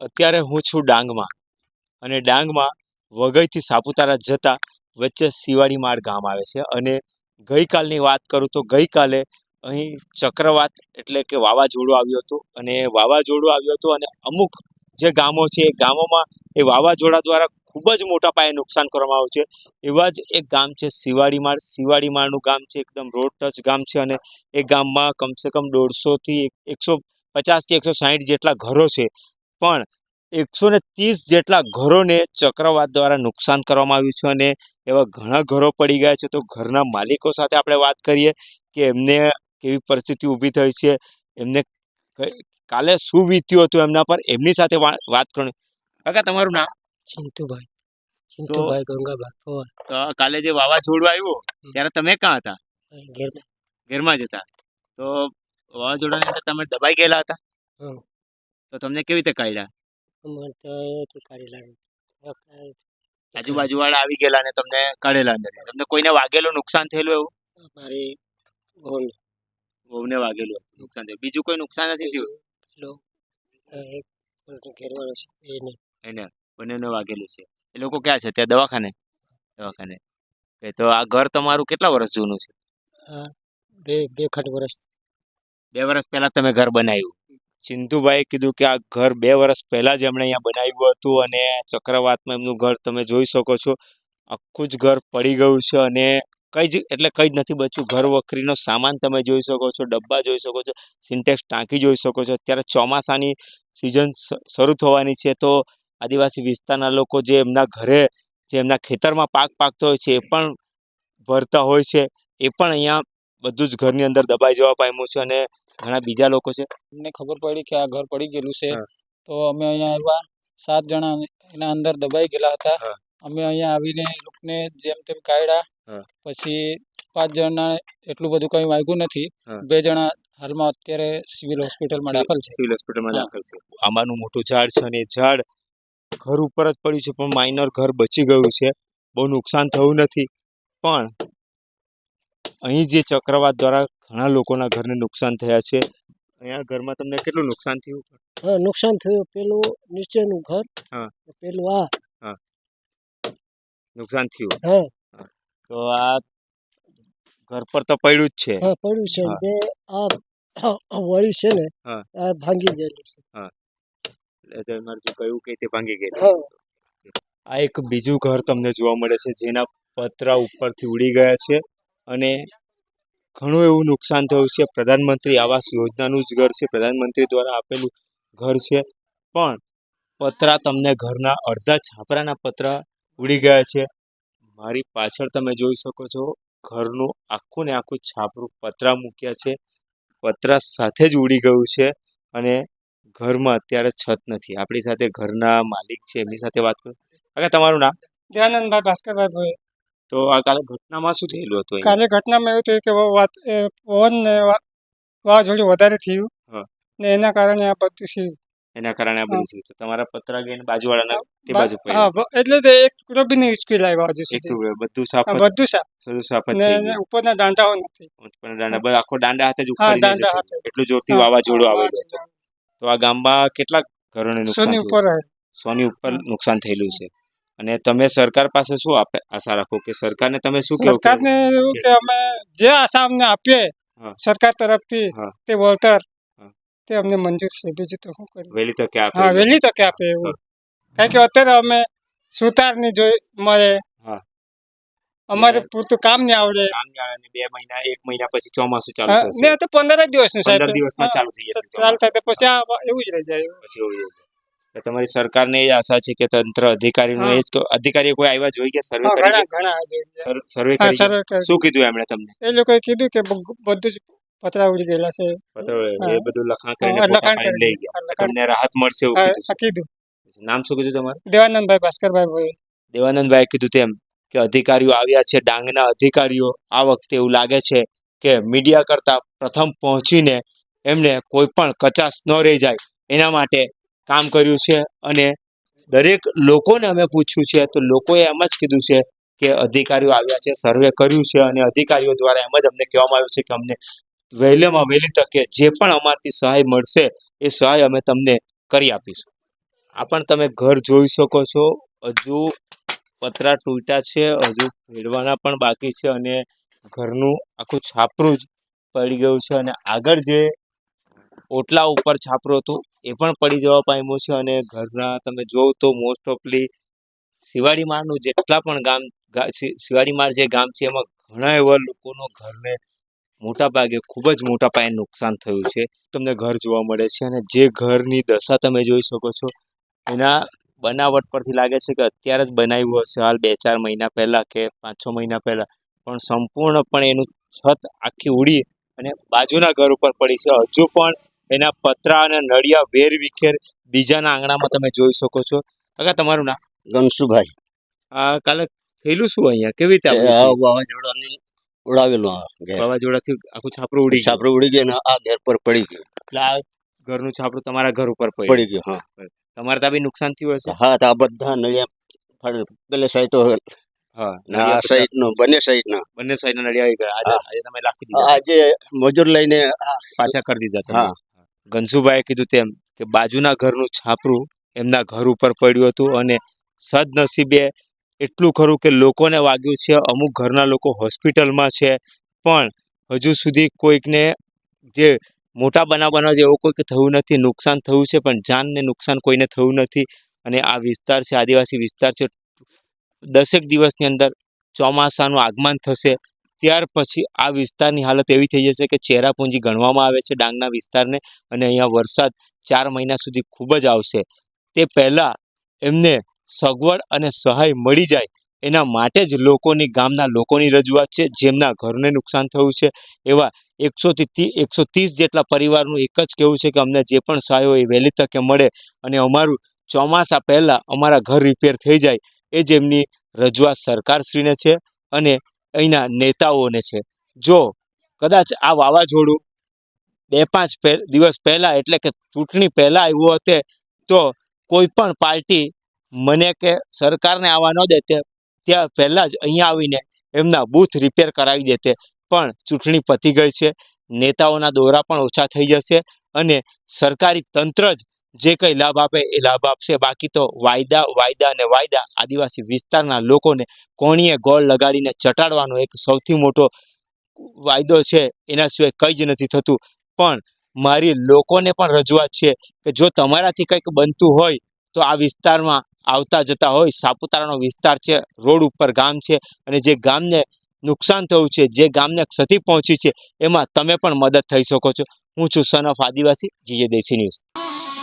અત્યારે હું છું ડાંગમાં અને ડાંગમાં વઘઈથી સાપુતારા જતા વચ્ચે શિવાળી માળ ગામ આવે છે અને ગઈકાલની વાત કરું તો ગઈકાલે અહીં ચક્રવાત એટલે કે વાવાઝોડું આવ્યું હતું અને વાવાઝોડું આવ્યું હતું અને અમુક જે ગામો છે, એ ગામોમાં એ વાવાઝોડા દ્વારા ખૂબ જ મોટા પાયે નુકસાન કરવામાં આવ્યું છે. એવા જ એક ગામ છે, શિવાળી માળ. શિવાળી માળનું ગામ છે, એકદમ રોડ ટચ ગામ છે અને એ ગામમાં કમસે કમ દોઢસોથી એકસો પચાસથી એકસો સાહીઠ જેટલા ઘરો છે. પણ એકસો ને ત્રીસ જેટલા ઘરોને ચક્રવાત દ્વારા નુકસાન કરવામાં આવ્યું છે અને એવા ઘણા ઘરો પડી ગયા છે. તો ઘરના માલિકો સાથે આપણે વાત કરીએ કે એમને કેવી પરિસ્થિતિ ઊભી થઈ છે, એમને કાલે શું વીત્યું હતું એમના પર? એમની સાથે વાત કરવાની. કાકા તમારું નામ? ચિંતુભાઈ. ચિંતુભાઈ ગંગાભાઈ તો કાલે જે વાવાઝોડું આવ્યું ત્યારે તમે ક્યાં હતા? ઘેરમાં. ઘરમાં જ હતા. તો વાવાઝોડાની અંદર તમે દબાઈ ગયેલા હતા? તો તમને કેવી રીતે કાઢ્યા? આજુબાજુ વાળા આવી ગયેલા અને તમને કાઢેલા અંદર. તમને કોઈને વાગેલું નુકસાન થયેલું એવું? મારી ગોળ વહુને વાગેલું નુકસાન થયું. બીજું કોઈ નુકસાન નથી થયું? પેલો એક ઘેરવાળો છે એને એને બંનેને વાગેલું છે. એ લોકો ક્યાં છે? ત્યાં દવાખાને? દવાખાને. તો આ ઘર તમારું કેટલા વર્ષ જૂનું છે? બે બે ખંડ વર્ષ. બે વર્ષ પહેલા તમે ઘર બનાવ્યું. ચિંતુભાઈએ કીધું કે આ ઘર બે વર્ષ પહેલા જ એમણે અહીંયા બનાવ્યું હતું અને ચક્રવાતમાં એમનું ઘર તમે જોઈ શકો છો. આખું જ ઘર પડી ગયું છે અને કઈ જ એટલે કઈ જ નથી બચ્યું. ઘર વખરીનો સામાન તમે જોઈ શકો છો ડબ્બા જોઈ શકો છો સિન્ટેક્સ ટાંકી જોઈ શકો છો. અત્યારે ચોમાસાની સિઝન શરૂ થવાની છે તો આદિવાસી વિસ્તારના લોકો જે એમના ઘરે જે એમના ખેતરમાં પાક પાકતો હોય છે એ પણ ભરતા હોય છે. એ પણ અહીંયા બધું જ ઘરની અંદર દબાઈ જવા પામ્યું છે અને ઘણા બીજા લોકો છે. અમને ખબર પડી કે આ ઘર પડી ગયેલું છે. તો અમે અહીંયા આવ્યા સાત જણા એના અંદર દબાઈ ગયેલા હતા. અમે અહીંયા આવીને એ લોકોને જેમ તેમ કાઢ્યા. પછી પાંચ જણા એટલું બધું કંઈ વાગ્યું નથી. બે જણા હાલમાં અત્યારે સિવિલ હોસ્પિટલમાં દાખલ છે. સિવિલ હોસ્પિટલમાં. દાખલ છે. આંબાનું મોટું ઝાડ છે અને ઝાડ ઘર ઉપર જ પડ્યું છે પણ માઇનર ઘર બચી ગયું છે. બહુ નુકસાન થયું નથી. પણ અહીં જે ચક્રવાત દ્વારા ઘણા લોકોના ઘરને નુકસાન થયા છે. અહીંયા ઘરમાં તમને કેટલું નુકસાન થયું? હા નુકસાન થયું. પેલું નીચેનું ઘર હા. પેલું આ નુકસાન થયું હા. તો આ ઘર પર તો પડ્યું જ છે. હા પડ્યું છે. કે આ વળી છે ને આ ભાંગી ગયેલી છે. એટલે તમારે જે કહ્યું કે તે ભાંગી ગયેલું આ એક બીજું ઘર તમને જોવા મળે છે જેના પતરા ઉપરથી ઉડી ગયા છે અને ઘણું એવું નુકસાન થયું છે. પ્રધાનમંત્રી આવાસ યોજનાનું જ ઘર છે. પ્રધાનમંત્રી દ્વારા આપેલું ઘર છે. પણ પતરા તમને ઘરના અડધા છાપરાના પતરા ઉડી ગયા છે. મારી પાછળ તમે જોઈ શકો છો ઘરનું આખું ને આખું છાપરું પતરા મૂક્યા છે. પતરા સાથે જ ઉડી ગયું છે અને ઘરમાં અત્યારે છત નથી. આપણી સાથે ઘરના માલિક છે એમની સાથે વાત કરું. કાકા તમારું નામ? દયાનંદભાઈ ભાસ્કરભાઈ ભોઈ. તો આ કાલે ઘટનામાં શું થયેલું હતું કાલે ઘટનામાં એવું થયું કે વાત પવન ને વાવાઝોડું વધારે થયું ને એના કારણે આ બધું થયું. એના કારણે આ બધું થયું તો તમારા પતરા ગઈને બાજુવાળાના તે બાજુ હા એટલે તે એક ટુકડો બી નહીં ઉચકી લાવ્યો હજુ એક ટુકડો બધું સાફ બધું સાફ. બધું સાફ જ થઈ ઉપરના દાંડાઓ નથી. ઉપરના દાંડા બધા આખો દાંડા હાથે જ ઉખાડી દાંડા હાથે એટલું જોરથી વાવાઝોડું આવેલું હતું. તો આ ગામમાં કેટલા ઘરોને નુકસાન સોની ઉપર સોની ઉપર નુકસાન થયેલું છે. અને તમે સરકાર પાસે શું આપે આશા રાખો કે સરકારને તમે શું કહો સરકારને કે અમે જે આશા અમને આપીએ સરકાર તરફથી તે વળતર. તે અમને મંજૂર છે. બીજું તો શું કરીએ વહેલી તકે આપે હા વહેલી તકે આપે એવું. કારણ કે અત્યારે અમે સુતારની જોઈ મળે હા. અમારે પૂરતું કામ નહીં આવડે. બે મહિના એક મહિના પછી ચોમાસું ચાલુ થશે. ને તો પંદર જ દિવસનું સાહેબ. પંદર દિવસમાં ચાલુ થઈ જશે ચાલુ થાય પછી આ એવું જ રહી જાય. પછી એવું. એટલે તમારી સરકારને એ આશા છે કે તંત્ર અધિકારીનો. એ જ કે કોઈ આવ્યા જોઈ ગયા સર્વે કરી કરી? સર્વે કરી શું કીધું એમણે તમને? એ લોકોએ કીધું કે બધું જ પતરા ઉડી ગયેલા. છે એ બધું લખાણ કરીને લખાણ લઈ ગયા. તમને રાહત મળશે એવું કીધું કીધું. નામ શું કીધું તમારું? દેવાનંદભાઈ ભાસ્કરભાઈ ભોઈ. દેવાનંદભાઈ કીધું તેમ કે અધિકારીઓ આવ્યા છે ડાંગના અધિકારીઓ આ વખતે એવું લાગે છે કે મીડિયા કરતા પ્રથમ પહોંચીને એમને કોઈ પણ કચાશ ન રહી જાય. એના માટે કામ કર્યું છે અને દરેક લોકોને અમે પૂછ્યું છે તો લોકોએ એમ જ કીધું છે કે અધિકારીઓ આવ્યા છે સર્વે કર્યું છે અને અધિકારીઓ દ્વારા એમ જ અમને કહેવામાં આવ્યું છે કે અમને વહેલેમાં વહેલી તકે જે પણ અમારથી સહાય મળશે, એ સહાય અમે તમને કરી આપીશું. આ પણ તમે ઘર જોઈ શકો છો. હજુ પતરા તૂટ્યા છે, હજુ ભેડવાના પણ બાકી છે અને ઘરનું આખું છાપરું જ પડી ગયું છે અને આગળ જે ઓટલા ઉપર છાપરું હતું, એ પણ પડી જવા પામ્યું છે અને ઘરના તમે જોવ તો મોસ્ટ ઓફલી શિવાડીમારનું જેટલા પણ ગામ શિવાડીમાર જે ગામ છે, એમાં ઘણા એવા લોકોનો ઘરને મોટા ભાગે ખૂબ જ મોટા પાયે નુકસાન થયું છે. તમને ઘર જોવા મળે છે અને જે ઘરની દશા તમે જોઈ શકો છો એના બનાવટ પરથી લાગે છે કે અત્યારે જ બનાવ્યું હશે. હાલ બે ચાર મહિના પહેલાં કે પાંચ છ મહિના પહેલાં. પણ સંપૂર્ણપણે એનું છત આખી ઉડી અને બાજુના ઘર ઉપર પડી છે. હજુ પણ એના પતરા અને નળિયા વેર વિખેર બીજાના આંગણામાં તમે જોઈ શકો છો. કાકા તમારું નામ? ગનસુભાઈ આ કાલે થયેલું શું અહીંયા? કેવી રીતે? વાવાઝોડાની ઉડાવેલું વાવાઝોડાથી આખું છાપરું ઉડી છાપરું ઉડી ગયું આ ઘર પર પડી ગયું. એટલે આ ઘરનું છાપરું તમારા ઘર ઉપર પડી ગયું હા. તમારે ત્યાં બી નુકસાન થયું હશે? હા તો આ બધા નળિયા પેલે સાઈડ હા. આ સાઈડ નો બંને સાઈડ ના. બંને સાઈડના નળિયા આવી ગયા. આજે તમે લાખી દીધા. આજે મજૂર લઈને પાછા કરી દીધા હા. ગંસુભાઈએ કીધું તેમ કે બાજુના ઘરનું છાપરું એમના ઘર ઉપર પડ્યું હતું અને સદનસીબે એટલું ખરું કે લોકોને વાગ્યું છે, અમુક ઘરના લોકો હોસ્પિટલમાં છે, પણ હજુ સુધી કોઈકને જે મોટા બના બનાવ જેવો કોઈક થયું નથી, નુકસાન થયું છે, પણ જાનને નુકસાન કોઈને થયું નથી. અને આ વિસ્તાર છે, આદિવાસી વિસ્તાર છે, દસેક દિવસની અંદર ચોમાસાનું આગમન થશે. ત્યાર પછી આ વિસ્તારની હાલત એવી થઈ જશે કે ચેરાપુંજી ગણવામાં આવે છે, ડાંગના વિસ્તારને, અને અહીંયા વરસાદ ચાર મહિના સુધી ખૂબ જ આવશે. તે પહેલાં એમને સગવડ અને સહાય મળી જાય એના માટે જ લોકોની, ગામના લોકોની રજૂઆત છે. જેમના ઘરને નુકસાન થયું છે. એવા એકસોથી એકસો ત્રીસ જેટલા પરિવારનું એક જ કહેવું છે કે અમને જે પણ સહાય હોય એ વહેલી તકે મળે અને અમારું ચોમાસા પહેલાં અમારા ઘર રિપેર થઈ જાય એ જ એમની રજૂઆત સરકારશ્રીને છે અને અહીંના નેતાઓને છે. જો કદાચ આ વાવાઝોડું બે પાંચ દિવસ પહેલાં એટલે કે ચૂંટણી પહેલાં આવ્યું હતે તો કોઈ પણ પાર્ટી મને કે સરકારને આવવા ન દેતે ત્યાં પહેલાં જ અહીંયા આવીને એમના બૂથ રિપેર કરાવી દેતે પણ ચૂંટણી પતી ગઈ છે, નેતાઓના દોરા પણ ઓછા થઈ જશે અને સરકારી તંત્ર જ જે કંઈ લાભ આપે એ લાભ આપશે. બાકી તો વાયદા વાયદા અને વાયદા આદિવાસી વિસ્તારના લોકોને કોણીએ ગોળ લગાડીને ચટાડવાનો એક સૌથી મોટો વાયદો છે, એના સિવાય કંઈ જ નથી થતું. પણ મારી લોકોને પણ રજૂઆત છે કે જો તમારાથી કંઈક બનતું હોય તો આ વિસ્તારમાં આવતા જતા હોય, સાપુતારાનો વિસ્તાર છે, રોડ ઉપર ગામ છે અને જે ગામને નુકસાન થયું છે, જે ગામને ક્ષતિ પહોંચી છે, એમાં તમે પણ મદદ થઈ શકો છો. હું છું સન ઓફ આદિવાસી જીએ દેશી ન્યૂઝ.